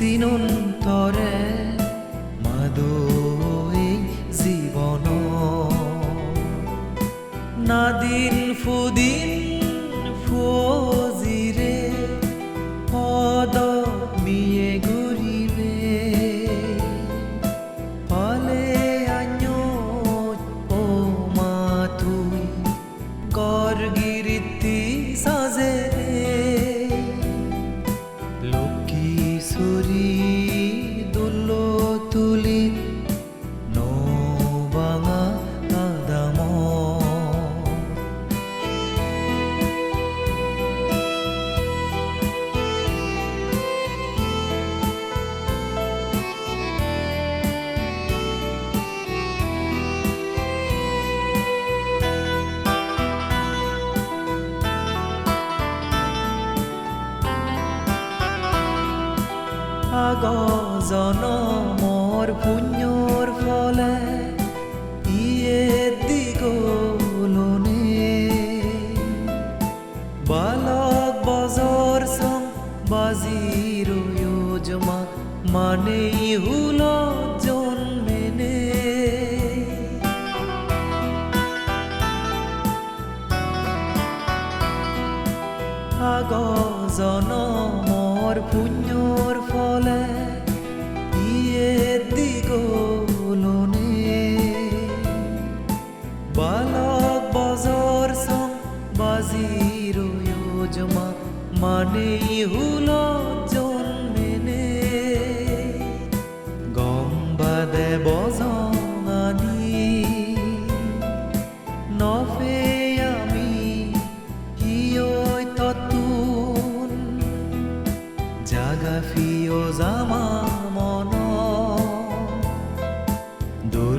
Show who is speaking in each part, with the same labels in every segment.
Speaker 1: সিনুন তরে মাদৈ জীবন। নাদিন ফুদিন আগ জনমৰ পুণ্যৰ ফলে ইয়ে দিগলনে। বালক বজৰ চং বাজিৰ যোজমা মানে হুল জন্মেনে। আগ জনমৰ পুণ্যৰ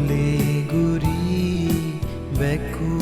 Speaker 1: দোলে গুরি বেকু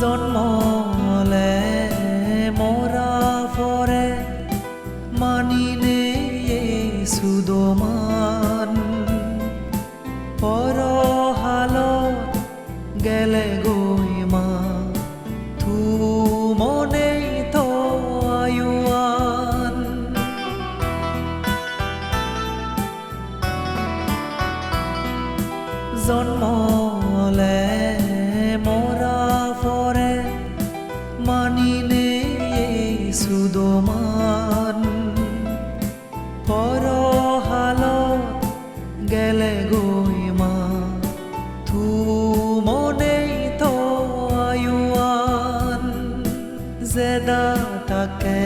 Speaker 1: জন্মলে মৰা ফৰে মানিনে সুদমান পৰহালত গেলে গৈ মা থু মনে তো আয়ুৱান জন্মলে জেদা তাকে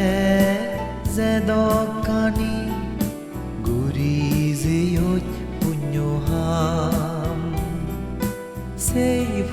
Speaker 1: জেদকানি গুৰি জিয়ত পুণ্যহাম সেই পুণ্যলৈ